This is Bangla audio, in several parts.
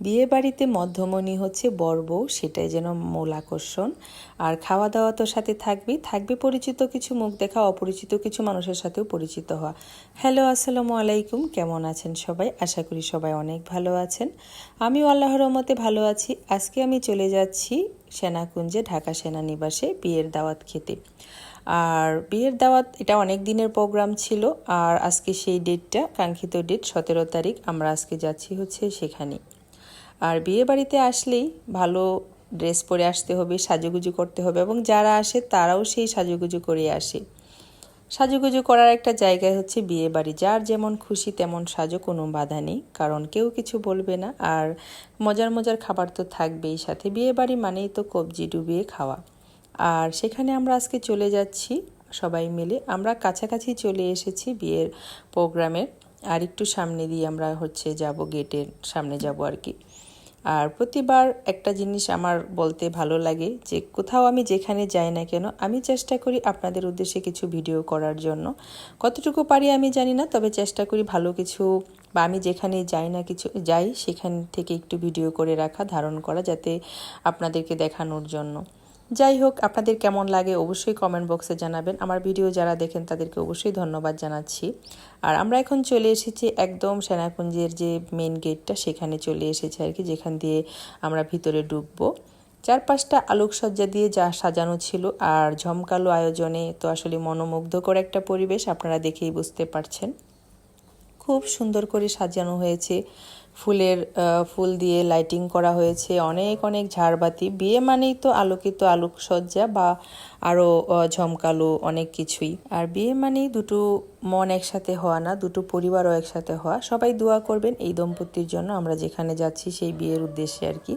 বিয়ে বাড়িতে মধ্যমণি হচ্ছে বর বউ, সেটাই যেন মূল আকর্ষণ। আর খাওয়া দাওয়া তো সাথে থাকবেই। থাকবে পরিচিত কিছু, মুখ দেখা অপরিচিত কিছু মানুষের সাথেও পরিচিত হওয়া। হ্যালো, আসসালামু আলাইকুম। কেমন আছেন সবাই? আশা করি সবাই অনেক ভালো আছেন। আমিও আল্লাহর রহমতে ভালো আছি। আজকে আমি চলে যাচ্ছি সেনাকুঞ্জে ঢাকা সেনানিবাসে বিয়ের দাওয়াত খেতে। আর বিয়ের দাওয়াত, এটা অনেক দিনের প্রোগ্রাম ছিল। আর আজকে সেই ডেটটা, কাঙ্ক্ষিত ডেট, সতেরো তারিখ, আমরা আজকে যাচ্ছি হচ্ছে সেখানে। আর বিয়ে বাড়িতে আসলেই ভালো ড্রেস পরে আসতে হবে, সাজুগুজু করতে হবে এবং যারা আসে তারাও সেই সাজুগুজু করে আসে। সাজুগুজু করার একটা জায়গায় হচ্ছে বিয়ে বাড়ি। যার যেমন খুশি তেমন সাজো, কোনো বাধা নেই। কারণ কেউ কিছু বলবে না। আর মজার মজার খাবার তো থাকবেই সাথে। বিয়ে বাড়ি মানেই তো কবজি ডুবিয়ে খাওয়া। আর সেখানে আমরা আজকে চলে যাচ্ছি সবাই মিলে। আমরা কাছাকাছি চলে এসেছি বিয়ের প্রোগ্রামের। আর একটু সামনে দিয়ে আমরা হচ্ছে যাব গেটের সামনে যাব আর কি। আর প্রতিবার একটা জিনিস আমার বলতে ভালো লাগে যে কোথাও আমি যেখানে যাই না কেন, আমি চেষ্টা করি আপনাদের উদ্দেশ্যে কিছু ভিডিও করার জন্য। কতটুকু পারি আমি জানি না, তবে চেষ্টা করি ভালো কিছু বা আমি যেখানে যাই না কিছু, যাই সেখান থেকে একটু ভিডিও করে রাখা, ধারণ করা যাতে আপনাদেরকে দেখানোর জন্য। যাই হোক আপনাদের কেমন লাগে অবশ্যই কমেন্ট বক্সে জানাবেন। আমার ভিডিও যারা দেখেন, তাদেরকে অবশ্যই ধন্যবাদ জানাচ্ছি। আর আমরা এখন চলে এসেছি একদম সেনাকুঞ্জের যে মেন গেটটা সেখানে চলে এসেছি আর কি, যেখান দিয়ে আমরা ভিতরে ঢুকবো। চারপাশটা আলোকসজ্জা দিয়ে যা সাজানো ছিল, আর ঝমকালো আয়োজনে তো আসলে মনোমুগ্ধকর একটা পরিবেশ, আপনারা দেখেই বুঝতে পারছেন। খুব সুন্দর করে সাজানো হয়েছে। ফুলের ফুল দিয়ে লাইটিং করা হয়েছে, অনেক অনেক ঝাড়বাতি। বিয়ে মানেই তো আলোকিত আলোকসজ্জা বা আরও ঝমকালো অনেক কিছুই। আর বিয়ে মানেই দুটো মন একসাথে হওয়া না, দুটো পরিবারও একসাথে হওয়া। সবাই দোয়া করবেন এই দম্পতির জন্য আমরা যেখানে যাচ্ছি সেই বিয়ের উদ্দেশ্যে আর কি।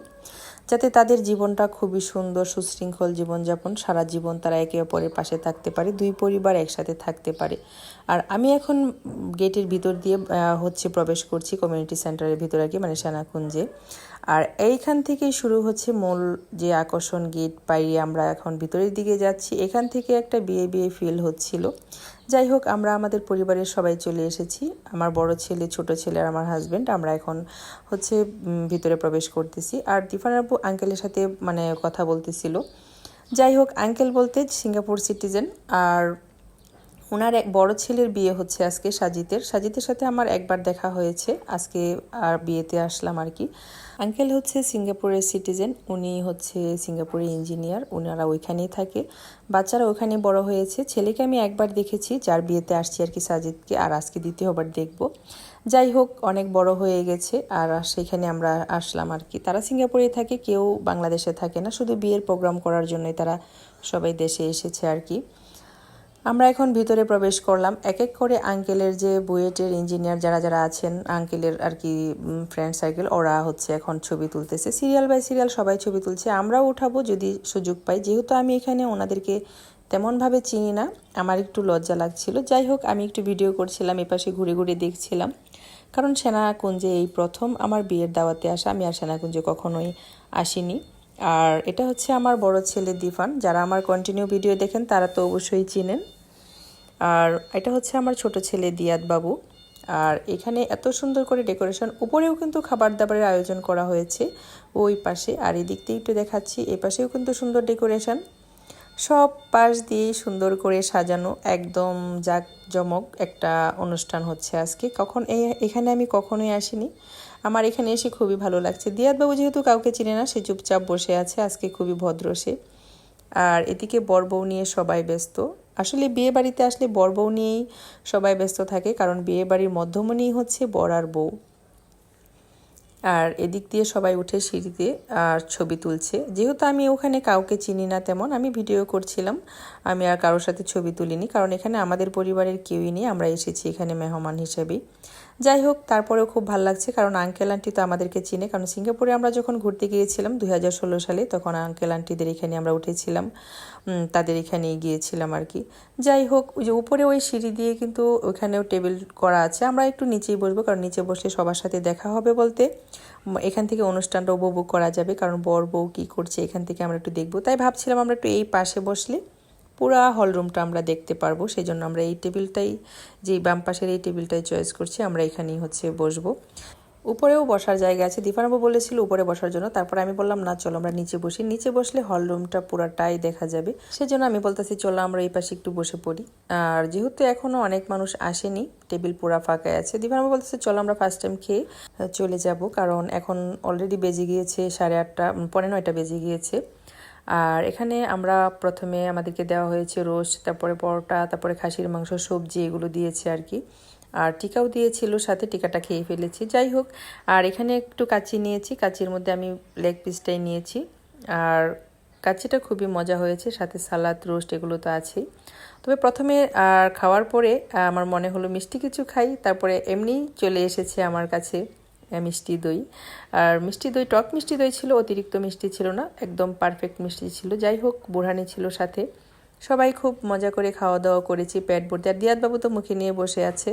যাতে তাদের জীবনটা খুবই সুন্দর, সুশৃঙ্খল জীবনযাপন, সারা জীবন তারা একে অপরের পাশে থাকতে পারে, দুই পরিবার একসাথে থাকতে পারে। আর আমি এখন গেটের ভিতর দিয়ে হচ্ছে প্রবেশ করছি কমিউনিটি সেন্টারের ভিতরে আর কি মানে সেনাকুঞ্জে। আর এইখান থেকেই শুরু হচ্ছে মূল যে আকর্ষণ গেট পাইয়ে আমরা এখন ভিতরের দিকে যাচ্ছি। এখান থেকে একটা বিয়ে বিয়ে ফিল হচ্ছিল। যাই হোক, আমরা আমাদের পরিবারের সবাই চলে এসেছি। আমার বড় ছেলে, ছোট ছেলে আর আমার হাজব্যান্ড আমরা এখন হচ্ছে ভিতরে প্রবেশ করতেছি। আর দিফান আব্বু আঙ্কেলের সাথে মানে কথা বলতেছিল। যাই হোক আঙ্কেল বলতে সিঙ্গাপুর সিটিজেন আর ওনার এক বড় ছেলের বিয়ে হচ্ছে আজকে সাজিতের। সাজিতের সাথে আমার একবার দেখা হয়েছে। আজকে আর বিয়েতে আসলাম আর কি। আঙ্কেল হচ্ছে সিঙ্গাপুরের সিটিজেন, উনি হচ্ছে সিঙ্গাপুরের ইঞ্জিনিয়ার ওনারা ওইখানেই থাকে। বাচ্চারা ওখানে বড় হয়েছে। ছেলেকে আমি একবার দেখেছি, যার বিয়েতে আসছি আর কি সাজিদকে আর আজকে দ্বিতীয়বার দেখব। যাই হোক, অনেক বড় হয়ে গেছে, আর সেখানে আমরা আসলাম আর কি। তারা সিঙ্গাপুরে থাকে, কেউ বাংলাদেশে থাকে না। শুধু বিয়ের প্রোগ্রাম করার জন্যই তারা সবাই দেশে এসেছে আর কি। আমরা এখন ভিতরে প্রবেশ করলাম। এক এক করে আঙ্কেলের যে বুয়েটের ইঞ্জিনিয়ার যারা যারা আছেন, আঙ্কেলের আর কি ফ্রেন্ড সার্কেল ওরা হচ্ছে এখন ছবি তুলতেছে। সিরিয়াল বাই সিরিয়াল সবাই ছবি তুলছে। আমরাও উঠাবো যদি সুযোগ পাই। যেহেতু আমি এখানে ওনাদেরকে তেমনভাবে চিনি না, আমার একটু লজ্জা লাগছিল। যাই হোক, আমি একটু ভিডিও করছিলাম, এপাশে ঘুরে ঘুরে দেখছিলাম। কারণ সেনাকুঞ্জে এই প্রথম আমার বিয়ের দাওয়াতে আসা। আমি আর সেনাকুঞ্জে কখনোই আসিনি। আর এটা হচ্ছে আমার বড় ছেলে দিফান। যারা আমার কন্টিনিউ ভিডিও দেখেন, তারা তো অবশ্যই চিনেন। আর এটা হচ্ছে আমার ছোট ছেলে দিয়াদ বাবু। আর এখানে এত সুন্দর করে ডেকোরেশন উপরেও কিন্তু খাবার দাবারের আয়োজন করা হয়েছে ওই পাশে। আর এদিক দিয়ে একটু দেখাচ্ছি, এ পাশেও কিন্তু সুন্দর ডেকোরেশন সব পাশ দিয়ে সুন্দর করে সাজানো, একদম জাঁকজমক একটা অনুষ্ঠান হচ্ছে আজকে। কখন এখানে আমি কখনোই আসিনি। আমার এখানে এসে খুবই ভালো লাগছে। দিয়াতবাবু যেহেতু কাউকে চিনে না, সে চুপচাপ বসে আছে, আজকে খুবই ভদ্র সে। আর এদিকে বর বউ নিয়ে সবাই ব্যস্ত। আসলে বিয়ে বাড়িতে আসলে বর বউ নিয়েই সবাই ব্যস্ত থাকে, কারণ বিয়ে বাড়ির মধ্যমণি হচ্ছে বর আর বউ। আর এদিক দিয়ে সবাই উঠে সিঁড়িতে আর ছবি তুলছে। যেহেতু আমি ওখানে কাউকে চিনি না তেমন, আমি ভিডিও করছিলাম। আমি আর কারোর সাথে ছবি তুলিনি, কারণ এখানে আমাদের পরিবারের কেউই নেই। আমরা এসেছি এখানে মেহমান হিসেবেই। যাই হোক, তারপরেও খুব ভালো লাগছে, কারণ আঙ্কেল আন্টি তো আমাদেরকে চিনে। কারণ সিঙ্গাপুরে আমরা যখন ঘুরতে গিয়েছিলাম দু দুই সালে, তখন আঙ্কেল আন্টিদের এখানে আমরা উঠেছিলাম। তাদের এখানে গিয়েছিলাম আর কি। যাই হোক, ওই যে উপরে ওই সিঁড়ি দিয়ে কিন্তু ওখানেও টেবিল করা আছে। আমরা একটু নিচেই বসবো, কারণ নিচে বসলে সবার সাথে দেখা হবে বলতে। এখান থেকে অনুষ্ঠানটা উপভোগ করা যাবে, কারণ বর বউ কী করছে এখান থেকে আমরা একটু দেখব। তাই ভাবছিলাম আমরা একটু এই পাশে বসলে পুরা হলরুমটা আমরা দেখতে পারব সেই জন্য আমরা এই টেবিলটাই, যে বাম পাশের এই টেবিলটাই চয়েস করছি, আমরা এখানেই হচ্ছে বসবো। উপরেও বসার জায়গা আছে। দীপানবাবু বলেছিল উপরে বসার জন্য। তারপরে আমি বললাম না চলো আমরা নিচে বসি। নিচে বসলে হল রুমটা পুরাটাই দেখা যাবে। সেজন্য আমি বলতেছি চলো আমরা এই পাশে একটু বসে পড়ি। আর যেহেতু এখনও অনেক মানুষ আসেনি টেবিল পুরা ফাঁকায় আছে দীপানবাবু বলতেছে চলো আমরা ফার্স্ট টাইম খেয়ে চলে যাব। কারণ এখন অলরেডি বেজে গিয়েছে সাড়ে আটটা উম, পৌনে নয়টা বেজে গিয়েছে। আর এখানে আমরা প্রথমে আমাদেরকে দেওয়া হয়েছে রোস্ট তারপরে পরোটা তারপরে খাসির মাংস সবজি এগুলো দিয়েছে আর কি। আর টিকাও দিয়েছিল, সাথে টিকাটা খেয়ে ফেলেছি। যাই হোক, আর এখানে একটু কাচি নিয়েছি। কাচির মধ্যে আমি লেগ পিসটাই নিয়েছি। আর কাচিটা খুবই মজা হয়েছে, সাথে সালাদ, রোস্ট, এগুলো তো আছেই। তবে প্রথমে আর খাওয়ার পরে আমার মনে হলো মিষ্টি কিছু খাই। তারপরে এমনি চলে এসেছে আমার কাছে মিষ্টি দই। আর মিষ্টি দই, টক মিষ্টি দই ছিল, অতিরিক্ত মিষ্টি ছিল না, একদম পারফেক্ট মিষ্টি ছিল। যাই হোক, বুড়ানি ছিল সাথে। সবাই খুব মজা করে খাওয়া দাওয়া করেছি, পেট ভর্তি। আর দিয়াতবাবু তো মুখে নিয়ে বসে আছে।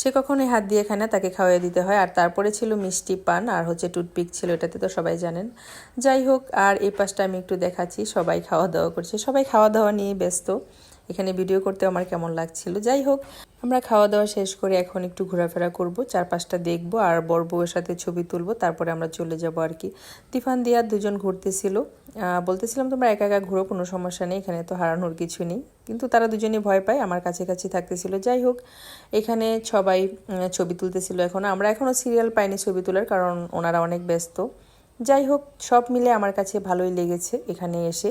সে কখনোই হাত দিয়ে খায় না, তাকে খাওয়াই দিতে হয়। আর তারপরে ছিল মিষ্টি পান, আর হচ্ছে টুথপিক ছিল, এটাতে তো সবাই জানেন। যাই হোক, আর এই পাশটা আমি একটু দেখাচ্ছি, সবাই খাওয়া দাওয়া করছে। সবাই খাওয়া দাওয়া নিয়ে ব্যস্ত। এখানে ভিডিও করতে আমার কেমন লাগছিল। যাই হোক, আমরা খাওয়া দাওয়া শেষ করে এখন একটু ঘোরাফেরা করব, চারপাশটা দেখব আর বড় বউয়ের সাথে ছবি তুলবো, তারপরে আমরা চলে যাব আর কি। তিফান দিয়া দুজন ঘুরতেছিল। বলতেছিলাম, তোমরা একা একা ঘুরো, কোনো সমস্যা নেই, এখানে তো হারানোর কিছু নেই। কিন্তু তারা দুজনেই ভয় পায়, আমার কাছে কাছে থাকতেছিল। যাই হোক, এখানে সবাই ছবি তুলতেছিল এখন। আমরা এখনও সিরিয়াল পাইনি ছবি তোলার, কারণ ওনারা অনেক ব্যস্ত। যাই হোক, সব মিলে আমার কাছে ভালোই লেগেছে এখানে এসে।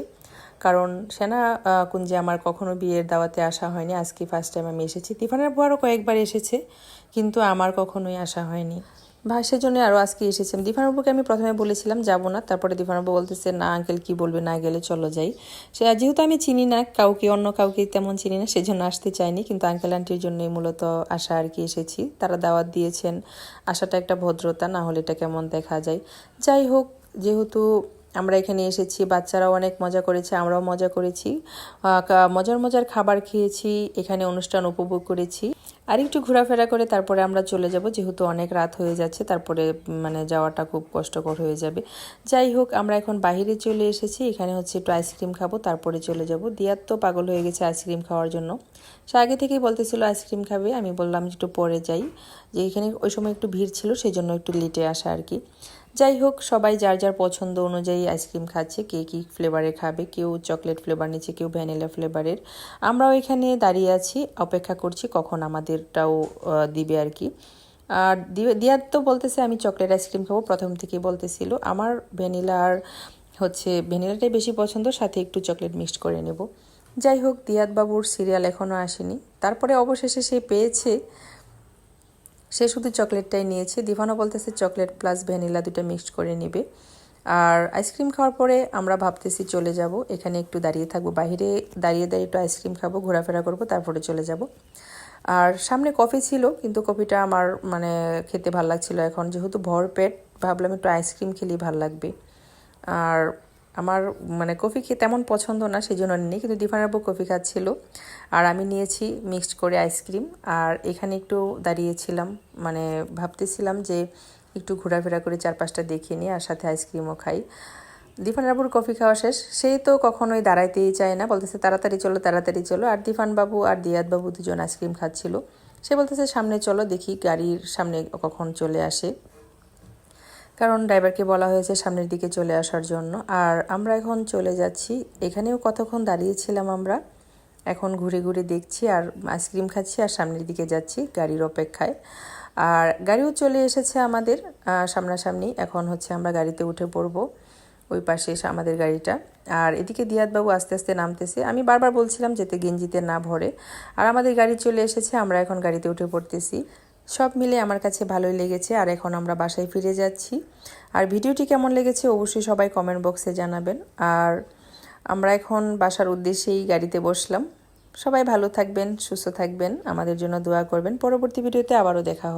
কারণ সেনা কুঞ্জে আমার কখনো বিয়ের দাওয়াতে আসা হয়নি। আজকে ফার্স্ট টাইম আমি এসেছি। তিফানের বুয়ারও কয়েকবার এসেছে, কিন্তু আমার কখনোই আসা হয়নি। ভাষের জন্য আরও আজকে এসেছিলাম। দিফানবাবুকে আমি প্রথমে বলেছিলাম, যাব না। তারপরে দিফানবাবু বলতেছে, না আঙ্কেল কি বলবে? না গেলে চলো যাই। সে যেহেতু আমি চিনি না, কাউকে, অন্য কাউকে তেমন চিনি না, সেজন্য আসতে চাইনি। কিন্তু আঙ্কেল আন্টির জন্যই মূলত আসা আর কি এসেছি। তারা দাওয়াত দিয়েছেন আসাটা একটা ভদ্রতা, না হলে এটা কেমন দেখা যায়। যাই হোক, যেহেতু আমরা এখানে এসেছি, বাচ্চারাও অনেক মজা করেছে, আমরাও মজা করেছি। মজার মজার খাবার খেয়েছি, এখানে অনুষ্ঠান উপভোগ করেছি। আর একটু ঘোরাফেরা করে তারপরে আমরা চলে যাব, যেহেতু অনেক রাত হয়ে যাচ্ছে, তারপরে মানে যাওয়াটা খুব কষ্টকর হয়ে যাবে। যাই হোক, আমরা এখন বাইরে চলে এসেছি, এখানে হচ্ছে একটু আইসক্রিম খাব, তারপরে চলে যাব। দিয়ার তো পাগল হয়ে গেছে আইসক্রিম খাওয়ার জন্য। সে আগে থেকেই বলতেছিল আইসক্রিম খাবে, আমি বললাম একটু পরে যাই। যে এখানে ওই সময় একটু ভিড় ছিল সেই জন্য একটু লেটে আসা আর কি। যাই হোক, সবাই যার যার পছন্দ অনুযায়ী আইসক্রিম খাচ্ছে, কে কী ফ্লেভারে খাবে, কেউ চকলেট ফ্লেভার নিচ্ছে, কেউ ভ্যানিলা ফ্লেভারের আমরাও এখানে দাঁড়িয়ে আছি, অপেক্ষা করছি কখন আমাদেরটাও দিবে আর কি। আর দিয়ার তো বলতেছে, আমি চকলেট আইসক্রিম খাব। প্রথম থেকেই বলতেছিল। আমার ভ্যানিলা আর হচ্ছে ভ্যানিলাটাই বেশি পছন্দ, সাথে একটু চকলেট মিক্সড করে নেব। যাই হোক দিয়াত বাবুর সিরিয়াল এখনও আসেনি। তারপরে অবশেষে সে পেয়েছে সে শুধু চকলেটটাই নিয়েছে। দিভানো বলতেছে চকলেট প্লাস ভ্যানিলা দুটো মিক্সড করে নেবে। আর আইসক্রিম খাওয়ার পরে আমরা ভাবতেছি চলে যাব। এখানে একটু দাঁড়িয়ে থাকব, বাইরে দাঁড়িয়ে দাঁড়িয়ে একটু আইসক্রিম খাব, ঘোরাফেরা করব, তারপরে চলে যাব। আর সামনে কফি ছিল, কিন্তু কফিটা আমার মানে খেতে ভালো লাগছিল। এখন যেহেতু ভর পেট, ভাবলাম একটু আইসক্রিম খেলেই ভালো লাগবে। আর আমার মানে কফি খেয়ে তেমন পছন্দ না সেই জন্য নিই কিন্তু দিফানাবু কফি খাচ্ছিল। আর আমি নিয়েছি মিক্সড করে আইসক্রিম। আর এখানে একটু দাঁড়িয়েছিলাম মানে ভাবতেছিলাম যে একটু ঘোরাফেরা করে চারপাশটা দেখিয়ে নিই আর সাথে আইসক্রিমও খাই। দিফানবাবুর কফি খাওয়া শেষ। সেই তো কখনোই দাঁড়াইতেই চায় না, বলতেছে তাড়াতাড়ি চলো তাড়াতাড়ি চলো। আর দিফান বাবু আর দিয়াত বাবু দুজন আইসক্রিম খাচ্ছিল। সে বলতেছে সামনে চলো, দেখি গাড়ির সামনে কখন চলে আসে। কারণ ড্রাইভারকে বলা হয়েছে সামনের দিকে চলে আসার জন্য। আর আমরা এখন চলে যাচ্ছি। এখানেও কতক্ষণ দাঁড়িয়েছিলাম আমরা? এখন ঘুরে ঘুরে দেখছি আর আইসক্রিম খাচ্ছি আর সামনের দিকে যাচ্ছি গাড়ির অপেক্ষায়। আর গাড়িও চলে এসেছে আমাদের সামনাসামনি। এখন হচ্ছে আমরা গাড়িতে উঠে পড়ব ওই পাশে এসে আমাদের গাড়িটা। আর এদিকে দিয়াতবাবু আস্তে আস্তে নামতেছে। আমি বারবার বলছিলাম যেতে গেঞ্জিতে না ভরে। আর আমাদের গাড়ি চলে এসেছে, আমরা এখন গাড়িতে উঠে পড়তেছি। সব মিলে আমার কাছে ভালোই লেগেছে, আর এখন আমরা বাসায় ফিরে যাচ্ছি। আর ভিডিওটি কেমন লেগেছে অবশ্যই সবাই কমেন্ট বক্সে জানাবেন। আর আমরা এখন বাসার উদ্দেশ্যেই গাড়িতে বসলাম। সবাই ভালো থাকবেন, সুস্থ থাকবেন। আমাদের জন্য দোয়া করবেন। পরবর্তী ভিডিওতে আবারও দেখা হবে